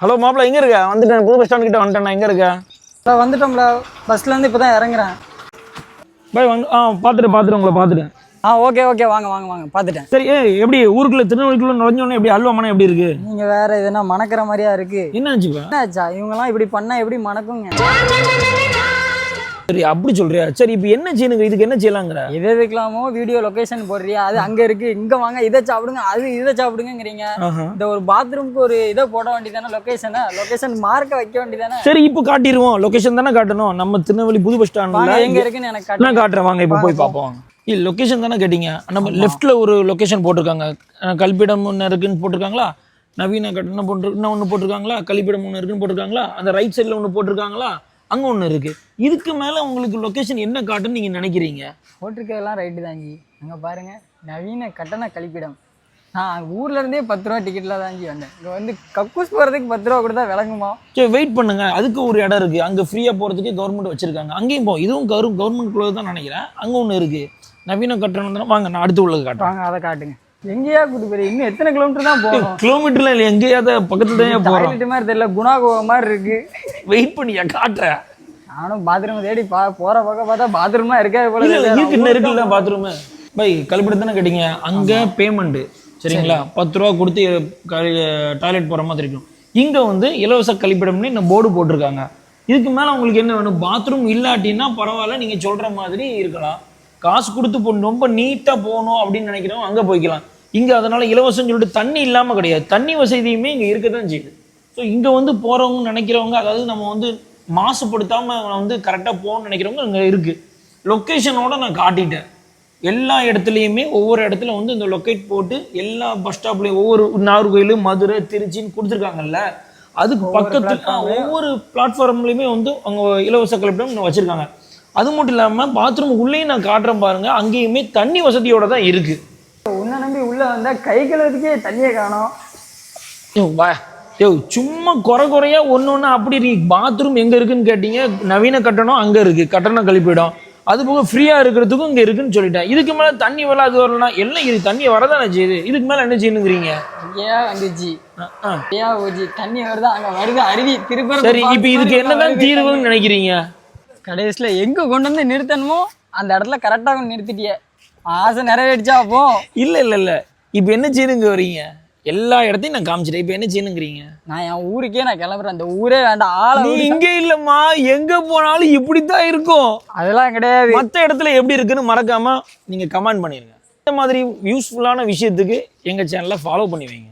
Hello மாப்பிள்ள எங்க இருக்க? வந்துட்டேன். புது பஸ் ஸ்டாண்ட் கிட்ட வந்துட்டேன். எங்க இருக்க? இப்போ வந்துட்டோம்ல பஸ்லேருந்து இப்போ தான் இறங்குறேன். பாய் வந்து ஆ பார்த்துட்டு பார்த்துட்டு உங்களை பார்த்துட்டேன் ஆ ஓகே ஓகே வாங்க வாங்க வாங்க. பார்த்துட்டேன் சரி ஏ எப்படி ஊருக்குள்ள திருநெல்வேலிக்குள்ள நுழைஞ்சோடனே எப்படி அல்வா மனம் எப்படி இருக்கு? நீங்கள் வேற எதுனா மணக்கிற மாதிரியா இருக்கு? என்ன ஆச்சுப்பா என்ன ஆச்சா இவங்கெல்லாம் இப்படி பண்ணால் எப்படி மணக்குங்க? சரி அப்படி சொல்றியா? சரி இப்போ என்ன செய்யணுங்க? இதுக்கு என்ன செய்யலாங்கிற? எது எதுக்கலாமோ வீடியோ லொகேஷன் போடுறியா? அது அங்கே இருக்கு. இங்கே வாங்க இதை சாப்பிடுங்க அது இதை சாப்பிடுங்கிறீங்க. இந்த ஒரு பாத்ரூம்க்கு ஒரு இதை போட வேண்டியதானே? லொகேஷனை லொகேஷன் மார்க்க வைக்க வேண்டியதானே? சரி இப்போ காட்டிடுவோம் லொகேஷன் தானே காட்டணும். நம்ம திருநெல்வேலி புது பஸ் ஸ்டாண்ட்ல எங்க இருக்குன்னு எனக்கு. நான் காட்டுறேன். வாங்க இப்போ போய் பார்ப்போம். இல்லை லொகேஷன் தானே கேட்டீங்க. நம்ம லெஃப்ட்ல ஒரு லொகேஷன் போட்டிருக்காங்க. கல்பிடம் ஒன்று இருக்குன்னு போட்டிருக்காங்களா? நவீன கட்டணம் போட்டு இன்னும் ஒன்று போட்டிருக்காங்களா? கழிப்பிடம் ஒன்று இருக்குன்னு போட்டிருக்காங்களா? அந்த ரைட் சைடில் ஒன்று போட்டிருக்காங்களா? அங்கே ஒன்று இருக்கு. இதுக்கு மேலே உங்களுக்கு லொகேஷன் என்ன காட்டுன்னு நீங்கள் நினைக்கிறீங்க? போட்டிருக்கதெல்லாம் ரைட்டு தாங்கி அங்கே பாருங்க நவீன கட்டண கழிப்பிடம். நான் ஊர்ல இருந்தே பத்து ரூபா டிக்கெட்ல தாங்கி வந்தேன். இங்கே வந்து கக்கூஸ் போகிறதுக்கு பத்து ரூபா கொடுத்தா விளங்குமா? சரி வெயிட் பண்ணுங்க. அதுக்கு ஒரு இடம் இருக்கு. அங்கே ஃப்ரீயாக போகிறதுக்கு கவர்மெண்ட் வச்சிருக்காங்க. அங்கேயும் போ. இதுவும் கவர்மெண்ட் கவர்மெண்ட் தான் நினைக்கிறேன். அங்கே ஒன்று இருக்கு. நவீன கட்டணம் தானே வாங்க நான் அடுத்து உள்ளது காட்டுறேன். வாங்க அதை காட்டுங்க. எங்கேயா கூட்டு போய் இன்னும் எத்தனை கிலோமீட்டர் தான் போகும் கிலோமீட்டர்ல இல்லை எங்கேயாவது பக்கத்துல தான் டாய்லெட் மாதிரி தெரியல குணா கோவா மாதிரி இருக்கு. வெயிட் பண்ணியா காட்டுறேன் நானும் பாத்ரூம் தேடி பா போற பக்கம் பார்த்தா பாத்ரூம்லாம் இருக்காது போல இல்ல. இருக்கு இன்னும் இருக்குல்ல பாத்ரூம் பை கழிப்பிடம் தானே கேட்டீங்க? அங்க பேமெண்ட் சரிங்களா? பத்து ரூபா கொடுத்து டாய்லெட் போற மாதிரி இருக்கும். இங்க வந்து இலவச கழிப்பிடம்னு இந்த போர்டு போட்டிருக்காங்க. இதுக்கு மேல உங்களுக்கு என்ன வேணும்? பாத்ரூம் இல்லாட்டின்னா பரவாயில்ல நீங்க சொல்ற மாதிரி இருக்கலாம். காசு கொடுத்து ரொம்ப நீட்டா போகணும் அப்படின்னு நினைக்கிறவங்க அங்க போய்க்கலாம். இங்க அதனால இலவசம் சொல்லிட்டு தண்ணி இல்லாம கிடையாது. தண்ணி வசதியுமே இங்க இருக்கத்தான் செய்யுது. ஸோ இங்க வந்து போறவங்க நினைக்கிறவங்க அதாவது நம்ம வந்து மாசுபடுத்தாம வந்து கரெக்டா போகணும்னு நினைக்கிறவங்க அங்க இருக்கு. லொக்கேஷனோட நான் காட்டிட்டேன். எல்லா இடத்துலையுமே ஒவ்வொரு இடத்துல வந்து இந்த லொக்கேட் போட்டு எல்லா பஸ் ஸ்டாப்லையும் ஒவ்வொரு நாகர்கோயில் மதுரை திருச்சின்னு கொடுத்துருக்காங்கல்ல. அதுக்கு பக்கத்தில் ஒவ்வொரு பிளாட்ஃபார்ம்லையுமே வந்து அவங்க இலவச கழிப்பிடம் வச்சிருக்காங்க. அது மட்டும் இல்லாமல் பாத்ரூம் உள்ளேயும் நான் காட்டுறேன் பாருங்க அங்கேயுமே தண்ணி வசதியோட தான் இருக்கு. உன்னை நம்பி உள்ள வந்தா கை கழுவுறதுக்கே தண்ணியை காணோம். யோ வா. யோ சும்மா குறை குறையா ஒன்று ஒன்று அப்படி இருக்கு. பாத்ரூம் எங்கே இருக்குன்னு கேட்டீங்க நவீன கட்டணம் அங்கே இருக்கு. கட்டண கழிப்பிடம். அது போக ஃப்ரீயாக இருக்கிறதுக்கும் இங்கே இருக்குன்னு சொல்லிட்டேன். இதுக்கு மேலே தண்ணி வரல அது வரலாம் எல்லாம் இது தண்ணி வரதானே செய்யுது? இதுக்கு மேலே என்ன செய்யணுங்கிறீங்க? இங்கேயா வந்துச்சு ஆ, ஆ. ஐயா ஓஜி தண்ணி வருதா? அங்க வருது? அருவி திருப்பி சரி இப்போ இதுக்கு என்னதான் தீர்வுன்னு நினைக்கிறீங்க? கடைசியில் எங்க கொண்டு வந்து நிறுத்தணுமோ அந்த இடத்துல கரெக்டாக கொண்டு நிறுத்திட்டியே. ஆசை நிறைவேறிச்சா அப்போ இல்லை இல்லை இல்லை. இப்போ என்ன செய்யணுங்க வரீங்க? எல்லா இடத்தையும் நான் காமிச்சிட்டேன். இப்போ என்ன செய்யணுங்கிறீங்க? நான் என் ஊருக்கே நான் கிளம்புறேன். அந்த ஊரே வேண்டாம். ஆளை நீ. இங்கே இல்லைம்மா. எங்கே போனாலும் இப்படித்தான் இருக்கும். அதெல்லாம் கிடையாது. மற்ற இடத்துல எப்படி இருக்குன்னு மறக்காம நீங்க கமெண்ட் பண்ணிருங்க. இந்த மாதிரி யூஸ்ஃபுல்லான விஷயத்துக்கு எங்க சேனலை ஃபாலோ பண்ணி வைங்க.